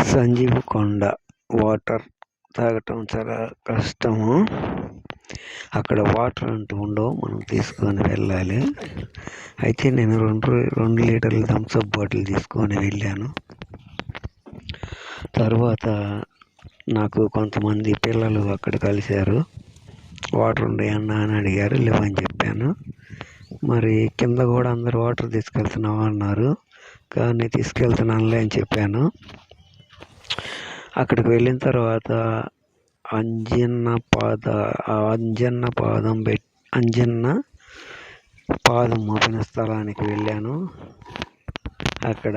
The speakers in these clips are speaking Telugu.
సంజీవ్ కొండ వాటర్ తాగటం చాలా కష్టము. అక్కడ వాటర్ అంటూ ఉండవు మనం తీసుకొని వెళ్ళాలి. అయితే నేను రెండు రెండు లీటర్ల థమ్స్అప్ బాటిల్ తీసుకొని వెళ్ళాను. తర్వాత నాకు కొంతమంది పిల్లలు అక్కడ కలిశారు. వాటర్ ఉన్నాయన్నా అని అడిగారు లేవని చెప్పాను. మరి కింద కూడా అందరు వాటర్ తీసుకెళ్తున్నావా? అన్నారు. కానీ తీసుకెళ్తున్నానులే అని చెప్పాను. అక్కడికి వెళ్ళిన తర్వాత అంజన్న పాద అంజన్న పాదం పెట్ అంజన్న పాదం మోపిన స్థలానికి వెళ్ళాను. అక్కడ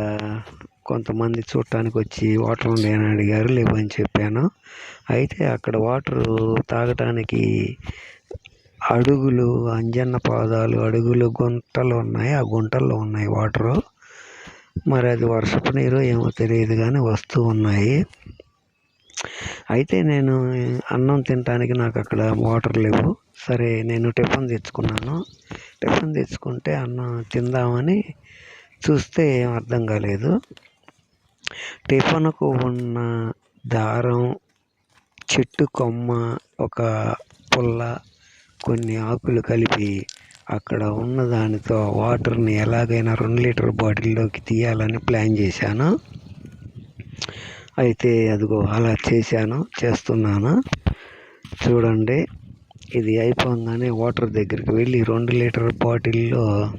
కొంతమంది చూడటానికి వచ్చి వాటర్ ఉన్నాయని అడిగారు లేవని చెప్పాను. అయితే అక్కడ వాటర్ తాగటానికి అడుగులు అంజన్న పాదాలు అడుగులు గుంటలు ఉన్నాయి. ఆ గుంటల్లో ఉన్నాయి వాటరు. మరి అది వర్షపు నీరు ఏమో తెలియదు కానీ వస్తూ ఉన్నాయి. అయితే నేను అన్నం తినటానికి నాకు అక్కడ వాటర్ లేవు. సరే నేను టిఫిన్ తెచ్చుకున్నాను. టిఫిన్ తెచ్చుకుంటే అన్నం తిందామని చూస్తే ఏం అర్థం కాలేదు. టిఫిన్కు ఉన్న దారం చెట్టు కొమ్మ ఒక పుల్ల కొన్ని ఆకులు కలిపి అక్కడ ఉన్న దానితో వాటర్ని ఎలాగైనా రెండు లీటర్ బాటిల్లోకి తీయాలని ప్లాన్ చేశాను. అయితే అదిగో అలా చేశాను చేస్తున్నాను. చూడండి ఇది అయిపోగానే వాటర్ దగ్గరికి వెళ్ళి రెండు లీటర్ బాటిల్లో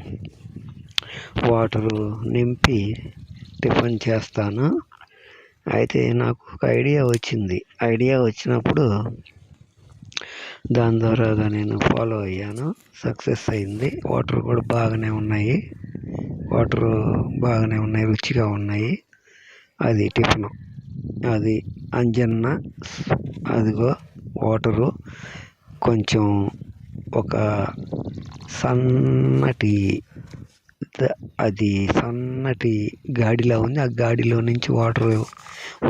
వాటరు నింపి టిఫిన్ చేస్తాను. అయితే నాకు ఒక ఐడియా వచ్చింది. ఐడియా వచ్చినప్పుడు దాని ద్వారాగా నేను ఫాలో అయ్యాను. సక్సెస్ అయింది. వాటర్ కూడా బాగానే ఉన్నాయి. వాటర్ బాగానే ఉన్నాయి రుచిగా ఉన్నాయి. అది టిఫిన్ అది అంజన్న అదిగో వాటరు కొంచెం ఒక సన్నటి అది సన్నటి గాడిలా ఉంది. ఆ గాడిలో నుంచి వాటర్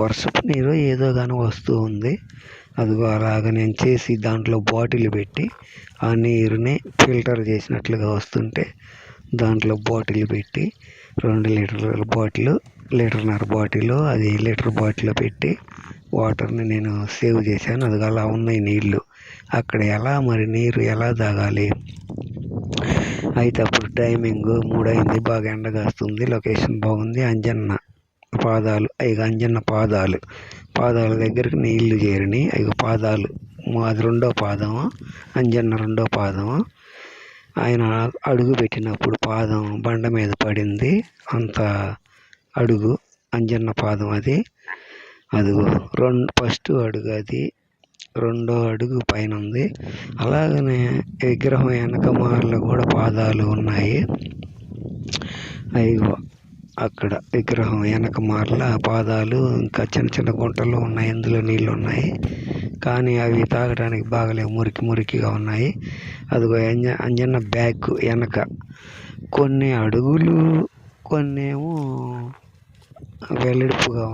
వర్షపు నీరు ఏదో కానీ వస్తూ ఉంది. అదిగో అలాగ నేను చేసి దాంట్లో బాటిల్ పెట్టి ఆ నీరుని ఫిల్టర్ చేసినట్లుగా వస్తుంటే దాంట్లో బాటిల్ పెట్టి రెండు లీటర్ల బాటిల్ లీటర్న్నర బాటిల్ అది లీటర్ బాటిల్ పెట్టి వాటర్ని నేను సేవ్ చేశాను. అది అలా ఉన్నాయి నీళ్ళు అక్కడ ఎలా మరి నీరు ఎలా తాగాలి? అయితే అప్పుడు టైమింగ్ మూడు అయింది బాగా ఎండ కాస్తుంది. లొకేషన్ బాగుంది. అంజన్న పాదాలు ఐదు అంజన్న పాదాలు. పాదాల దగ్గరికి నీళ్ళు చేరినాయి అవి పాదాలు. అది రెండో పాదము? అంజన్న రెండో పాదము? ఆయన అడుగు పెట్టినప్పుడు పాదం బండ మీద పడింది. అంత అడుగు అంజన్న పాదం అది. అదిగో రెండు ఫస్ట్ అడుగు అది. రెండో అడుగు పైన ఉంది. అలాగనే విగ్రహం వెనక మార్లు కూడా పాదాలు ఉన్నాయి. అయ్యో. అక్కడ విగ్రహం వెనక మార్ల పాదాలు ఇంకా చిన్న చిన్న గుంటలు ఉన్నాయి. అందులో నీళ్ళు ఉన్నాయి. కానీ అవి తాగడానికి బాగలేవు. మురికి మురికిగా ఉన్నాయి. అదిగో అంజ అంజన్న బ్యాగ్ వెనక. కొన్ని అడుగులు కొన్ని ఏమో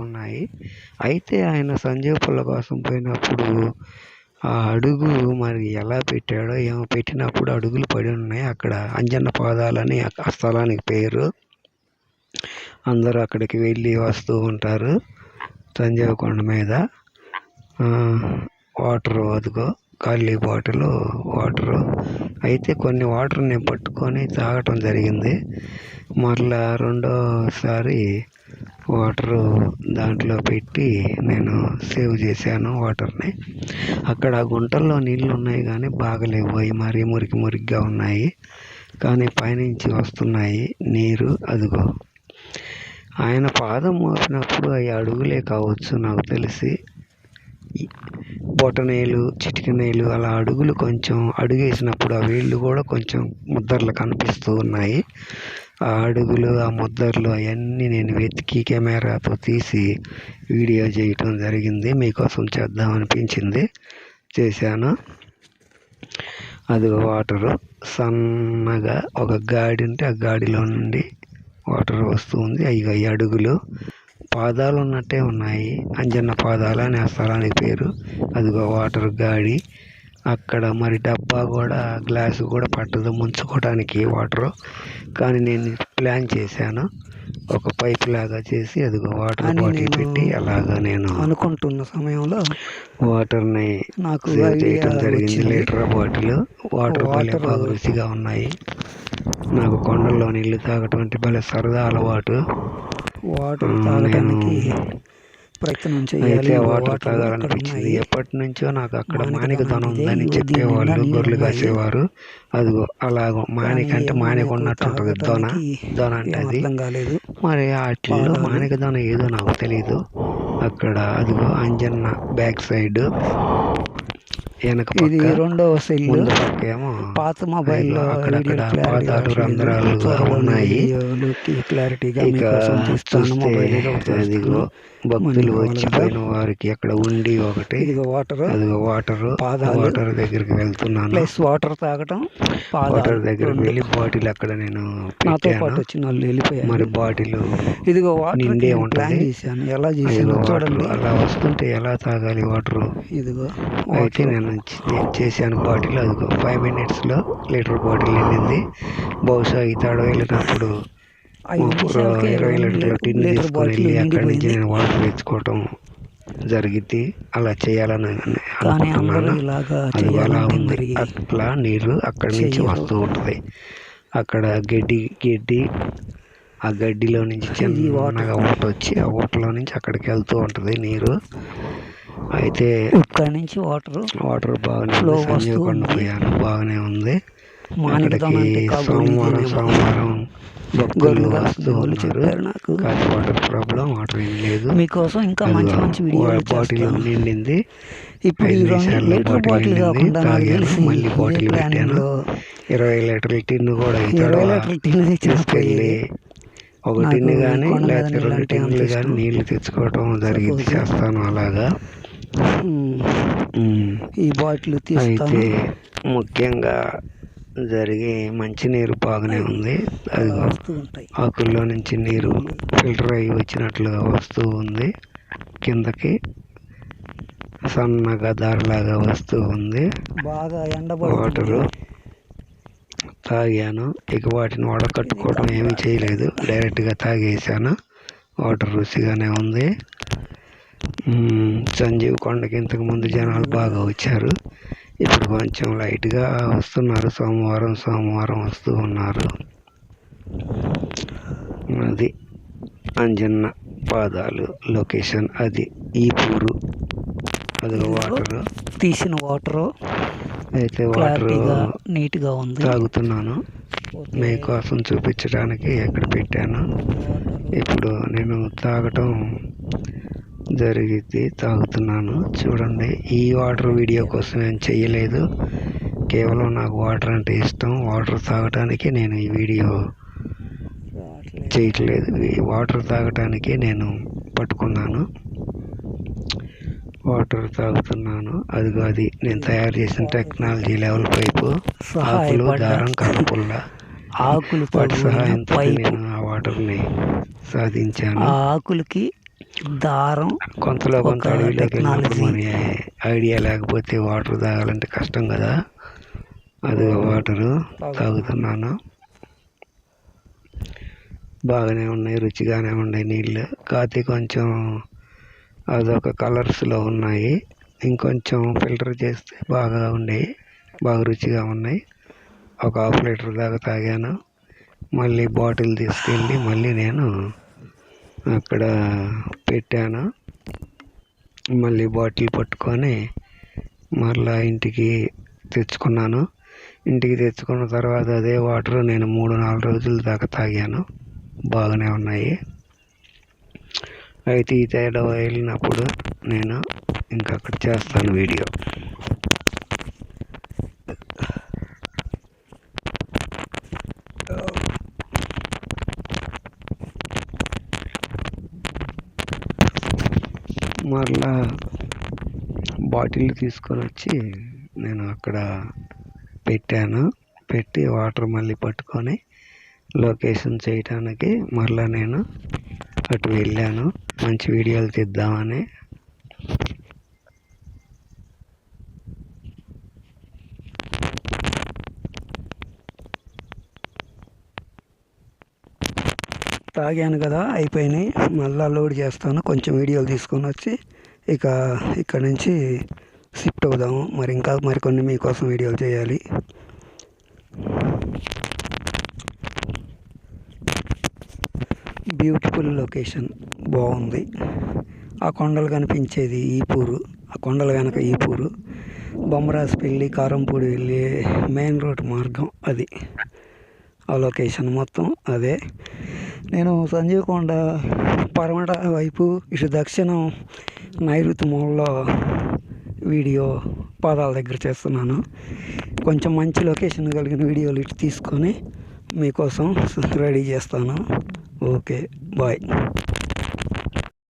ఉన్నాయి. అయితే ఆయన సంజయ్ పుల్ల కోసం పోయినప్పుడు ఆ అడుగు మరి ఎలా పెట్టాడో ఏమో పెట్టినప్పుడు అడుగులు పడి ఉన్నాయి. అక్కడ అంజన్న పాదాలని ఆ స్థలానికి పేరు అందరూ అక్కడికి వెళ్ళి వస్తూ ఉంటారు సంజీవ కొండ మీద. వాటర్ అదిగో ఖాళీ బాటిల్ వాటరు. అయితే కొన్ని వాటర్ నేను పట్టుకొని తాగటం జరిగింది. మరలా రెండోసారి వాటరు దాంట్లో పెట్టి నేను సేవ్ చేశాను వాటర్ని. అక్కడ గుంటల్లో నీళ్ళు ఉన్నాయి కానీ బాగలేవు. అవి మరీ మురికి మురికిగా ఉన్నాయి. కానీ పైనుంచి వస్తున్నాయి నీరు. అదిగో. ఆయన పాదం మోపినప్పుడు అవి అడుగులే కావచ్చు నాకు తెలిసి. బొటనేలు చిటికనేలు అలా అడుగులు కొంచెం అడుగేసినప్పుడు ఆ వేళ్ళు కూడా కొంచెం ముద్దర్లు కనిపిస్తూ ఉన్నాయి. ఆ అడుగులు ఆ ముద్దర్లు అవన్నీ నేను వెతికి కెమెరాతో తీసి వీడియో చేయటం జరిగింది. మీకోసం చేద్దాం అనిపించింది. చేశాను. అది వాటరు సన్నగా ఒక గాడి ఉంటే ఆ గాడిలో నుండి వాటర్ వస్తుంది. అవి అడుగులు పాదాలు ఉన్నట్టే ఉన్నాయి. అంజన్న పాదాలు అని ఆ స్థలానికి పేరు. అదిగో వాటర్ గాడి. అక్కడ మరి డబ్బా కూడా గ్లాసు కూడా పట్టదు ముంచుకోవడానికి వాటరు. కానీ నేను ప్లాన్ చేశాను. ఒక పైప్ లాగా చేసి అదిగో వాటర్ బాటిల్ పెట్టి అలాగా నేను అనుకుంటున్న సమయంలో వాటర్ని నాకు చేయటం జరిగింది. లీటర్ బాటిల్ వాటర్ బాగా రుచిగా ఉన్నాయి. నాకు కొండల్లో నీళ్ళు తాగటం అంటే భలే సరదా అలవాటు. వాటర్ తాగడానికి ప్రయత్నం చేయాలి. వాటర్ తాగాలనిపించింది. ఎప్పటి నుంచో నాకు అక్కడ మానిక మానిక దొన దొన ఇదే, ఉందని చెప్పేవాళ్ళు నీళ్ళు గొర్రెలు. కాసేవారు. అదిగో అలాగో మానిక అంటే మానిక నాకు ఉన్నట్టు ఉంటుంది. దొన దొన అంటే అది. మరి వాటిల్లో. మానిక దొన ఏదో నాకు తెలియదు అక్కడ అదిగో అంజన్న బ్యాక్ సైడ్. వెనక ఇది రెండవ సెల్ ఏమో పాత అదిగో అక్కడక్కడ. రంధ్రాలుగా ఉన్నాయి. క్లారిటీగా మొబైల్ చేస్తాను. భక్తులు వచ్చిపోయిన వారికి అక్కడ ఉండి ఒకటి. ఇదిగో వాటర్. అదిగో వాటర్. పాదాలు. వాటర్ దగ్గరికి వెళ్తున్నాను. ప్లస్ వాటర్ తాగటం. వాటర్ దగ్గరికి రెండు. వెళ్ళి బాటిల్ అక్కడ నేను నాతో పాటు వచ్చిన వాళ్ళు వెళ్ళిపోయారు. మరి బాటిల్ ఇదిగో వాటర్ నిండే ఉంటుంది. చేశాను. ఎలా చేశాను చూడండి. అలా వస్తుంటే ఎలా తాగాలి వాటర్? ఇదిగో అయితే వాటర్ నేను చేశాను బాటిల్. అదిగో ఫైవ్ మినిట్స్లో లీటర్ బాటిల్ నిండింది బహుశా ఈ తడ వెళ్ళినప్పుడు ఇరవై లీటర్ల టిన్ తీసుకొని వెళ్ళి అక్కడి నుంచి నేను వాటర్ తెచ్చుకోవటం జరిగిద్ది. అలా చేయాలని అనుకుంటున్నాను. అది అలా ఉంది అట్లా నీరు అక్కడి నుంచి. వస్తూ ఉంటుంది. అక్కడ గడ్డి గడ్డి ఆ గడ్డిలో నుంచి. చిన్నగా ఊట వచ్చి ఆ ఊటలో నుంచి అక్కడికి వెళ్తూ ఉంటుంది నీరు. అయితే ఇక్కడ నుంచి వాటర్ వాటర్ బాగానే Flow ఉంది సంజీవ్ వస్తూ కొండ ఉంది. పోయాను బాగానే ఉంది అక్కడికి సోమవారం. సోమవారం భక్తులు వస్తూ ఉన్నారు కానీ వాటర్ ప్రాబ్లం వాటర్ ఏం లేదు మీకోసం ఇంకా మంచి మంచి వీడియోలు బాటిల్ నిండింది ఇప్పుడు బాటిల్ తాగాను. మళ్ళీ బాటిల్ పెట్టాను. ఇరవై లీటర్ల టిన్ను కూడా ఇరవై లీటర్ల టిన్ తీసుకెళ్ళి ఒక ఈ కానీ లేకపోతే నీళ్ళు రెండు టిన్నులు కానీ. నీళ్ళు తెచ్చుకోవటం జరిగింది చేస్తాను అలాగా. ఈ బాటిల్ తీస్తాను. ముఖ్యంగా జరిగే మంచినీరు బాగానే ఉంది. అది అలా వస్తూ ఉంటాయి. ఆకుల్లో నుంచి నీరు ఫిల్టర్ అయ్యి వచ్చినట్లుగా వస్తూ ఉంది. కిందకి సన్నగా దారిలాగా వస్తూ ఉంది. బాగా వాటరు ఎండబడుతుంది తాగాను. ఇక వాటిని వడకట్టుకోవడం ఏమీ చేయలేదు. డైరెక్ట్గా తాగేసాను. వాటర్ రుచిగానే ఉంది. సంజీవ్ కొండకి ఇంతకు ముందు జనాలు బాగా వచ్చారు. ఇప్పుడు కొంచెం లైట్గా వస్తున్నారు. సోమవారం సోమవారం వస్తూ ఉన్నారు. అది అంజన్న పాదాలు లొకేషన్ అది. ఈ పూరు అది వాటర్. తీసిన వాటర్. అయితే వాటర్ క్లారిటీగా నీట్గా ఉంది. తాగుతున్నాను. మీకోసం చూపించడానికి ఎక్కడ పెట్టాను. ఇప్పుడు నేను తాగటం జరిగింది తాగుతున్నాను. చూడండి ఈ వాటర్ వీడియో కోసం నేను చేయలేదు కేవలం నాకు వాటర్ అంటే ఇష్టం. వాటర్ తాగటానికి నేను ఈ వీడియో. చేయట్లేదు ఈ వాటర్ తాగటానికి నేను పట్టుకున్నాను. వాటర్ తాగుతున్నాను. అదిగో అది నేను తయారు చేసిన టెక్నాలజీ లెవెల్ పైపు. ఆకులు దారం కలపుల్ల ఆకులతో వాటి సహాయంతో నేను ఆ వాటర్ని సాధించాను. ఆకులకి దారం కొంతలో కొంత అడవిలోకి వెళ్ళినప్పుడు ఐడియా లేకపోతే వాటర్ తాగాలంటే కష్టం కదా. అది వాటరు తాగుతున్నాను బాగానే ఉన్నాయి రుచిగానే ఉన్నాయి నీళ్ళు. కాకపోతే కొంచెం అదొక కలర్స్లో ఉన్నాయి. ఇంకొంచెం ఫిల్టర్ చేస్తే బాగా ఉండేవి బాగా రుచిగా ఉన్నాయి. ఒక హాఫ్ లీటర్ దాకా తాగాను. మళ్ళీ బాటిల్ తీసుకెళ్ళి మళ్ళీ నేను అక్కడ పెట్టాను. మళ్ళీ బాటిల్ పట్టుకొని మరలా ఇంటికి తెచ్చుకున్నాను. ఇంటికి తెచ్చుకున్న తర్వాత అదే వాటర్ నేను మూడు నాలుగు రోజుల దాకా తాగాను. బాగానే ఉన్నాయి. అయితే ఈ తేడా వెళ్ళినప్పుడు నేను ఇంకా అక్కడ చేస్తాను వీడియో. మరలా బాటిల్ తీసుకొని వచ్చి నేను అక్కడ పెట్టాను. పెట్టి వాటర్ మళ్ళీ పట్టుకొని లొకేషన్ చేయటానికి మరలా నేను అటు వెళ్ళాను. మంచి వీడియోలు తీద్దామని. తాగాను కదా అయిపోయినాయి. మళ్ళీ లోడ్ చేస్తాను. కొంచెం వీడియోలు తీసుకొని వచ్చి ఇక ఇక్కడ నుంచి షిఫ్ట్ అవుదాము. మరి ఇంకా మరికొన్ని మీకోసం వీడియోలు చేయాలి. Beautiful location. బాగుంది. ఆ కొండలు కనిపించేది ఈపూరు. ఆ కొండల వెనక ఈపూరు. బొమ్మరాజుపల్లి కారంపూడి వెళ్ళే మెయిన్ రోడ్ మార్గం అది. ఆ లొకేషన్ మొత్తం అదే. నేను సంజీవ్ కొండ పరమట వైపు ఇటు దక్షిణం నైరుతి మూలలో వీడియో పాదాల దగ్గర చేస్తున్నాను. కొంచెం మంచి లొకేషన్ కలిగిన వీడియోలు ఇటు తీసుకొని మీకోసం రెడీ చేస్తాను. Okay bye.